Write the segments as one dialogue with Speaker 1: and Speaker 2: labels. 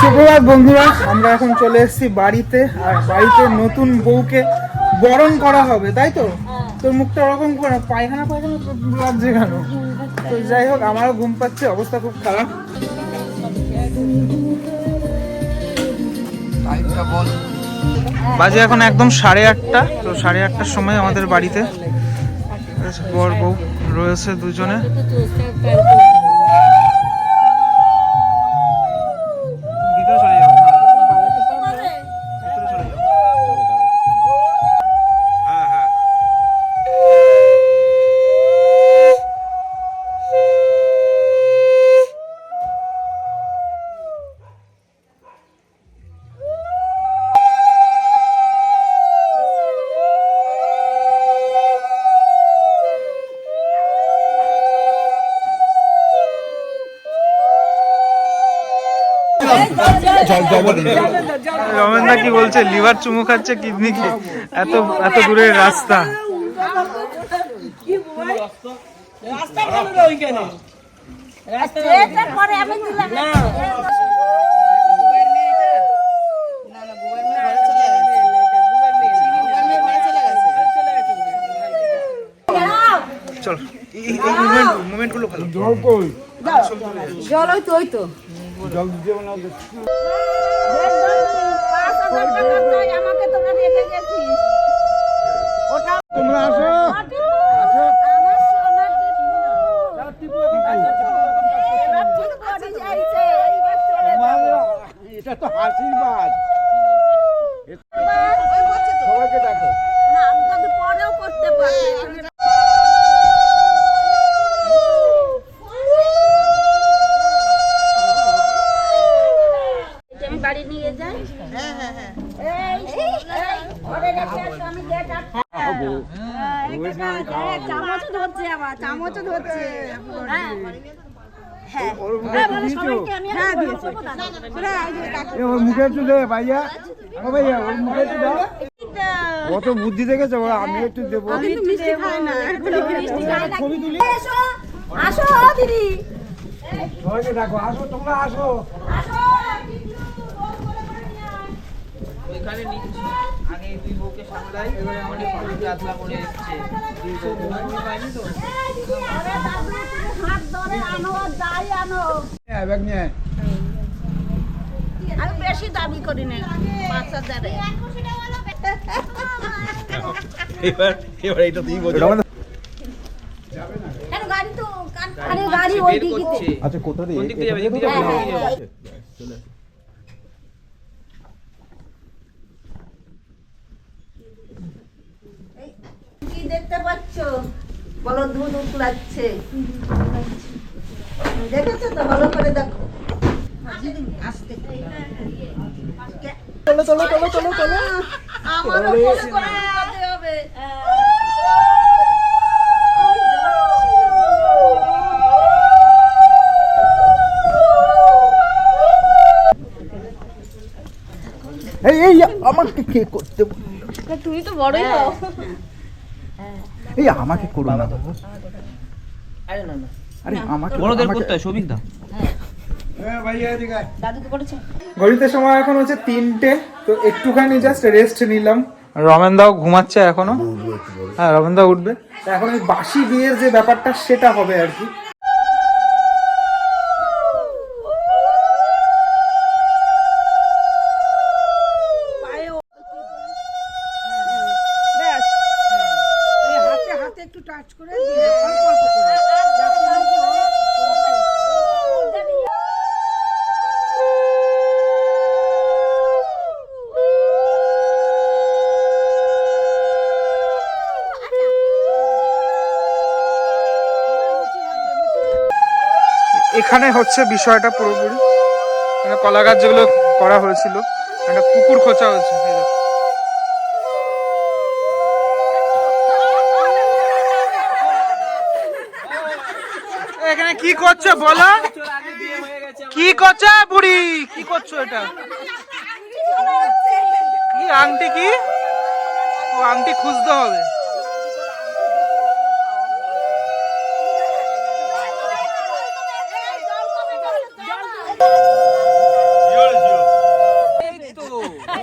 Speaker 1: সুপ্রভাত বন্ধুরা আমরা এখন চলে এসেছি বাড়িতে আর বাড়িতে নতুন বউকে বরণ করা হবে তাই তো? তোর মুখটা ওরকম করে পায়খানা পায়খানা তো লাগছে কেন? তো যাই হোক আমারও ঘুম পাচ্ছে অবস্থা খুব খারাপ। বাজে এখন একদম সাড়ে আটটা তো সাড়ে আটটার সময় আমাদের বাড়িতে বর বউ রয়েছে দুজনে। রমেনদা কি বলছে লিভার চুমু খাচ্ছে কিডনি কি এত এত দূরের রাস্তা। চলো। এই এই মুভমেন্ট মুভমেন্টগুলো ভালো।
Speaker 2: জল ওই তো ওই তো।
Speaker 1: তোমরা আসো।
Speaker 3: এটা তো আশীর্বাদ
Speaker 2: এবার
Speaker 3: সবাইকে ডাকো
Speaker 2: না, আমি তো পরেও করতে পারি। এটা আমি বাড়ি নিয়ে যাই এই, এই, ঘরে রেখে আসো, আমি গেট আটকে- হ্যাঁ, এটা কাজ, হ্যাঁ, চামচও ধরছে আবার, চামচও ধরছে। হ্যাঁ। হ্যাঁ। হ্যাঁ, বলে সবাইকে আমি এখন বলব না।
Speaker 3: এ ওর মুখে একটু দে ভাইয়া ও ভাইয়া ওর মুখে একটু দাও। কত বুদ্ধি দেখেছে আমি একটু দেবো।
Speaker 2: কিন্তু মিষ্টি খায় না, এখনও মিষ্টি খায় না। এসো, আসো। দিদি।
Speaker 3: ডাকো আসো তোমরা আসো।
Speaker 2: আসো
Speaker 4: ওইখানে নিচ্ছি। আগে দুই বউকে সামলাই এবারে অনেক ফুলকে আদলা করে এসছে। দুই বউ ঘুমিয়ে পায়নি তো?
Speaker 2: আরে বাবু, তুমি হাত ধরে আনো যাই আনো
Speaker 3: হ্যাঁ ব্যাগ নিয়ে আয়।
Speaker 2: আমি বেশি দাবি করি না পাঁচ হাজারে। কেন গাড়ি তো কান- আরে গাড়ি ওই দিকে
Speaker 3: আচ্ছা কোথা দিয়ে
Speaker 4: কোন দিক দিয়ে যাবে দিক দিয়ে যাবে
Speaker 2: হ্যাঁ,
Speaker 4: দিক দিয়ে
Speaker 2: হ্যাঁ,
Speaker 4: যাবে
Speaker 2: কি দেখতে পাচ্ছ? বলো দুধ উতলাচ্ছে দেখেছ তো? ভালো করে দেখো। আসতে চলো চলো চলো চলো। চলো আমারও কোলে করে উঠাতে হবে।
Speaker 3: এই এই আমাকে কে করতে
Speaker 2: তুমি তো বড়ই হও।
Speaker 3: এই আমাকে করো না।
Speaker 4: আরে না না
Speaker 3: আরে আমাকে
Speaker 4: বড়দের করতে হয় সবিক দা
Speaker 3: হ্যাঁ
Speaker 1: ঘড়িতে সময় এখন হচ্ছে তিনটে তো একটুখানি জাস্ট রেস্ট নিলাম। রমেন দাও ঘুমাচ্ছে এখনও। হ্যাঁ রমেন দাও উঠবে। এখন ওই বাসি বিয়ের যে ব্যাপারটা সেটা হবে আর কি। এখানে হচ্ছে বিষয়টা পুরোপুরি। এখানে কলা গাছ যেগুলো করা হয়েছিল। একটা পুকুর খোঁচা হয়েছে এখানে কি করছ বলো? কি করছ বুড়ি? কি করছ এটা? কি আংটি কি? ও, আংটি খুঁজতে হবে।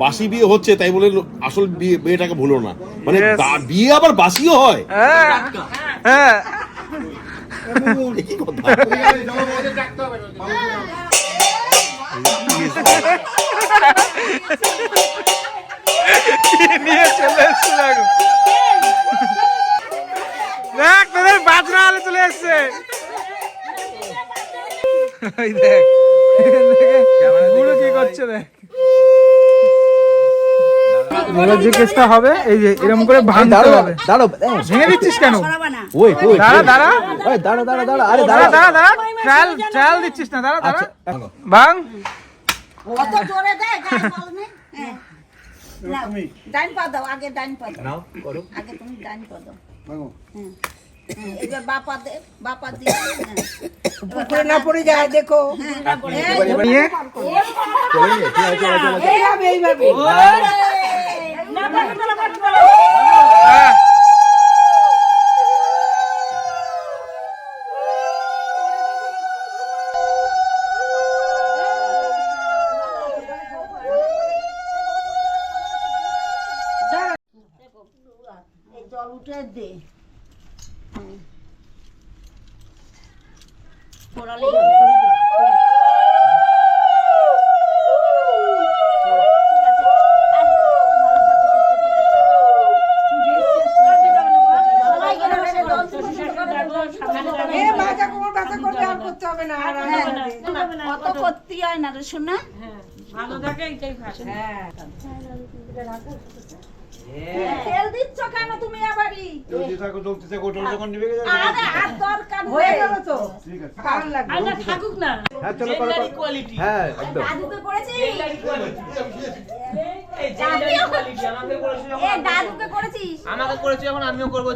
Speaker 5: বাসি বিয়ে হচ্ছে তাই বলে আসল বিয়ে বিয়েটাকে ভুলো না। মানে বিয়ে আবার বাসিও হয়।
Speaker 1: হ্যাঁ হ্যাঁ।
Speaker 5: কি কথা?
Speaker 1: নিয়ে চলে এসছে দেখ। তোদের বাজনা আলে চলে এসছে। দেখ। এবার যে কেসটা হবে এই যে এরকম করে ভাঙতে হবে।
Speaker 3: দাঁড়ো
Speaker 1: ভেঙে দিচ্ছিস কেন?
Speaker 3: ওই ওই
Speaker 1: দাঁড়া দাঁড়া
Speaker 3: ওই দাঁড়া দাঁড়া দাঁড়া আরে
Speaker 1: দাঁড়া দাঁড়া। দাঁড়া ট্রায়াল ট্রায়াল দিচ্ছিস না দাঁড়া দাঁড়া। ভাঙ।
Speaker 2: অত জোরে দে, গায়ে বল নেই। হ্যাঁ। ডাইন পা দাও, আগে ডাইন পা দাও। আগে তুমি ডাইন পা দাও। হ্যাঁ। হ্যাঁ, এবার বাপা দে, বাপা দিয়ে, হ্যাঁ।
Speaker 6: না পড়ে যায় দেখো। এইভাবে এইভাবে
Speaker 1: হ্যাঁ।
Speaker 2: এই উঠে দে। পোড়ালেই হবে। ঠিক আছে। সবাই গেলে বেড়ে জল তুলতে করে জল সামনে করে
Speaker 6: এ বাজা কোমর ব্যথা করবে আর করতে হবে না আর
Speaker 2: অত করতে হয় না রে শোনা তেল দিচ্ছ কেন তুমি আবারই আরে আর দরকার
Speaker 6: হয়ে গেল তো। ভালো লাগবে।
Speaker 3: হ্যাঁ চলো করো করো। হ্যাঁ একদম।
Speaker 2: দাদুকে করেছি।
Speaker 4: আমাকে করেছে
Speaker 2: এ দাদুকে করেছিস?
Speaker 4: আমাকে করেছে যখন আমিও করব